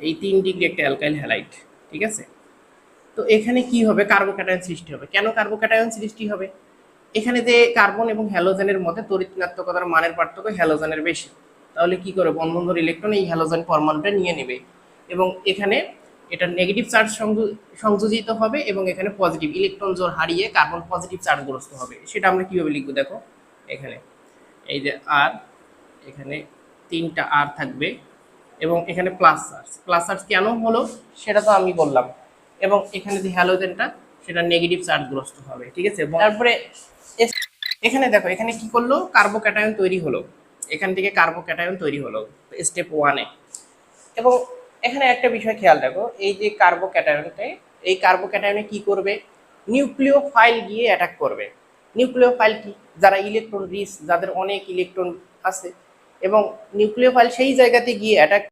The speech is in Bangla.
এই তিন ডিগ্রি একটা অ্যালকাইল হ্যালাইড ঠিক আছে? তো এখানে কি হবে? কার্বোক্যাটায়ন সৃষ্টি হবে। কেন কার্বোক্যাটায়ন সৃষ্টি হবে? এখানে যে কার্বন এবং হ্যালোজেনের মধ্যে তড়িৎ ঋণাত্মকতার মানের পার্থক্য হ্যালোজেনের বেশি। তাহলে কি করে? বন্ধনধর ইলেকট্রন এই হ্যালোজেন পরমাণুটা নিয়ে নেবে। এবং এখানে এটা নেগেটিভ চার্জ সংযোজিত হবে এবং এখানে পজিটিভ ইলেকট্রন জোর হারিয়ে কার্বন পজিটিভ চার্জগ্রস্ত হবে। সেটা আমরা কীভাবে লিখব দেখো? এখানে। এই যে আর এখানে তিনটা আর থাকবে। এবং এখানে প্লাস চার্জ প্লাস চার্জ কেন হলো সেটা তো আমি বললাম। এবং এখানে যে হ্যালোজেনটা সেটা নেগেটিভ চার্জগ্রস্ত হবে, ঠিক আছে? তারপরে এখানে দেখো, এখানে কি করল? কার্বোক্যাটায়ন তৈরি হলো। এখান থেকে কার্বোক্যাটায়ন তৈরি হলো স্টেপ ওয়ানে এবং এখানে একটা বিষয় খেয়াল রাখো, এই যে কার্বোক্যাটায়নটা এই কার্বোক্যাটায়নে কি করবে? নিউক্লিও ফাইল গিয়ে অ্যাটাক করবে। নিউক্লিও ফাইল কি? যারা ইলেকট্রন রিচ যাদের অনেক ইলেকট্রন আছে। এবং নিউক্লিও ফাইল সেই জায়গাতে গিয়ে অ্যাটাক